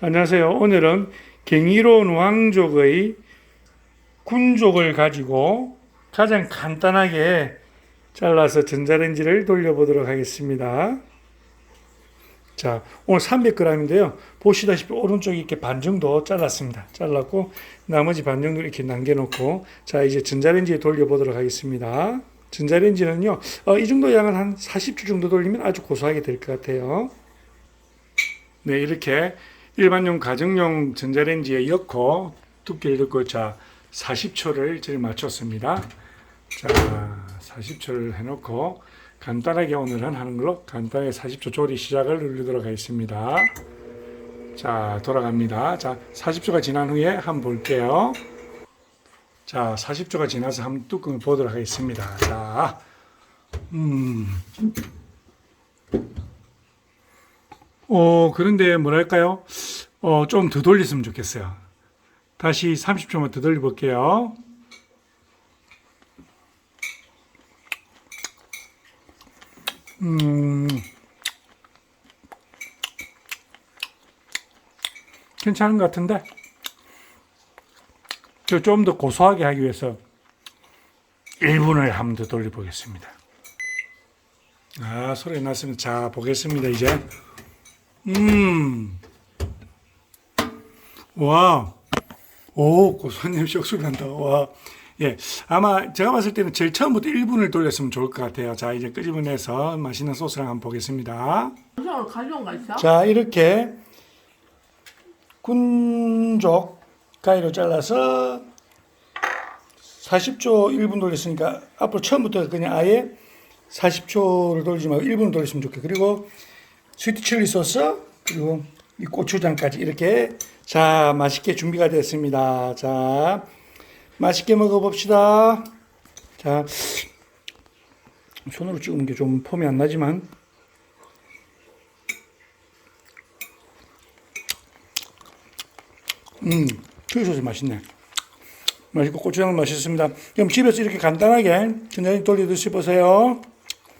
안녕하세요. 오늘은 경이로운 왕족의 군족을 가지고 가장 간단하게 잘라서 전자레인지를 돌려보도록 하겠습니다. 자, 오늘 300g인데요. 보시다시피 오른쪽에 이렇게 반 정도 잘랐습니다. 잘랐고 나머지 반 정도 이렇게 남겨놓고 자 이제 전자레인지에 돌려보도록 하겠습니다. 전자레인지는요, 어, 이 정도 양은 한 40초 정도 돌리면 아주 고소하게 될 것 같아요. 네, 이렇게 일반용 가정용 전자레인지에 넣고 두께를 넣고 자 40초를 저희 맞췄습니다. 자 40초를 해놓고 간단하게 오늘은 하는 걸로 간단하게 40초 조리 시작을 누르도록 하겠습니다. 자 돌아갑니다. 자 40초가 지난 후에 한번 볼게요. 자 40초가 지나서 한번 뚜껑을 보도록 하겠습니다. 자 음. 어, 그런데 뭐랄까요? 어, 좀 더 돌렸으면 좋겠어요. 다시 30초만 더 돌려 볼게요. 음, 괜찮은 것 같은데? 저 좀 더 고소하게 하기 위해서 1분을 한 번 더 돌려보겠습니다. 아, 소리 났으면 자, 보겠습니다, 이제. 음. 와. 오, 고소한 냄새 옥수수 난다. 와. 예. 아마 제가 봤을 때는 제일 처음부터 1분을 돌렸으면 좋을 것 같아요. 자, 이제 끄집어내서 맛있는 소스랑 한번 보겠습니다. 가져온 있어? 자, 이렇게 군족 가위로 잘라서 40초 1분 돌렸으니까 앞으로 처음부터 그냥 아예 40초를 돌리지 말고 1분 돌렸으면 좋겠고 그리고 스위트 칠리 소스 그리고 이 고추장까지 이렇게 자 맛있게 준비가 됐습니다. 자 맛있게 먹어봅시다. 자 손으로 찍은 게 좀 폼이 안 나지만 음 칠리 소스 맛있네. 맛있고 고추장 맛있습니다. 그럼 집에서 이렇게 간단하게 전자레인지 돌려 드셔보세요.